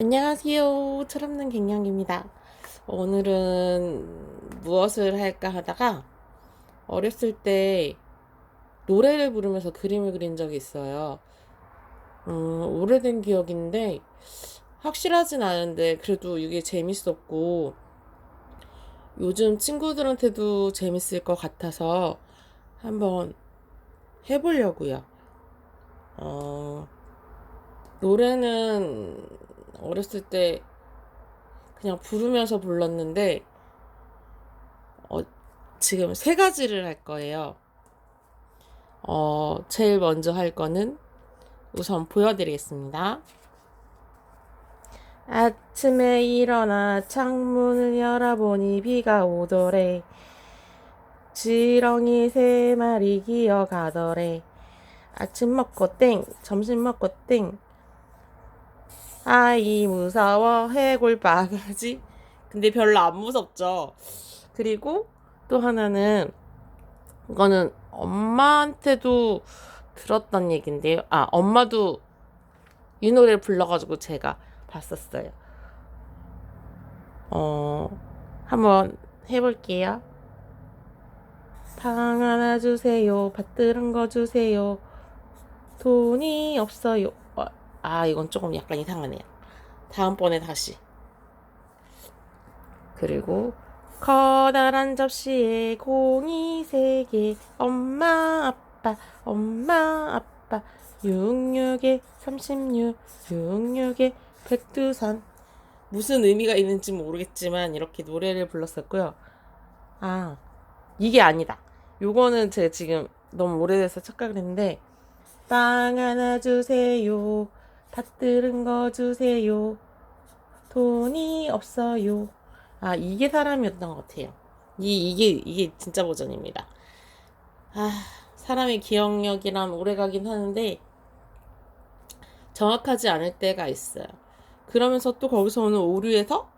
안녕하세요. 철없는 갱년기입니다. 오늘은 무엇을 할까 하다가 어렸을 때 노래를 부르면서 그림을 그린 적이 있어요. 음, 오래된 기억인데 확실하진 않은데 그래도 이게 재밌었고 요즘 친구들한테도 재밌을 것 같아서 한번 해보려고요. 어, 노래는 어렸을 때 그냥 부르면서 불렀는데 어, 지금 세 가지를 할 거예요. 어, 제일 먼저 할 거는 우선 보여드리겠습니다. 아침에 일어나 창문을 열어보니 비가 오더래. 지렁이 세 마리 기어가더래. 아침 먹고 땡, 점심 먹고 땡. 아이 무서워 해골 바가지. 근데 별로 안 무섭죠. 그리고 또 하나는 이거는 엄마한테도 들었던 얘긴데요. 아 엄마도 이 노래를 불러가지고 제가 봤었어요. 어 한번 해볼게요. 방 하나 주세요. 받들은 거 주세요. 돈이 없어요. 어, 아, 이건 조금 약간 이상하네요. 다음번에 다시. 그리고 커다란 접시에 공이 세 개. 엄마, 아빠, 엄마, 아빠. 66에 36, 66에 백두산. 무슨 의미가 있는지 모르겠지만 이렇게 노래를 불렀었고요. 아, 이게 아니다. 요거는 제가 지금 너무 오래돼서 착각을 했는데 빵 하나 주세요. 받들은 거 주세요. 돈이 없어요. 아, 이게 사람이었던 것 같아요. 이, 이게, 이게 진짜 버전입니다. 아, 사람의 기억력이란 오래 가긴 하는데, 정확하지 않을 때가 있어요. 그러면서 또 거기서 오는 오류에서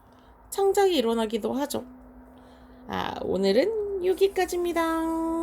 창작이 일어나기도 하죠. 아, 오늘은 여기까지입니다.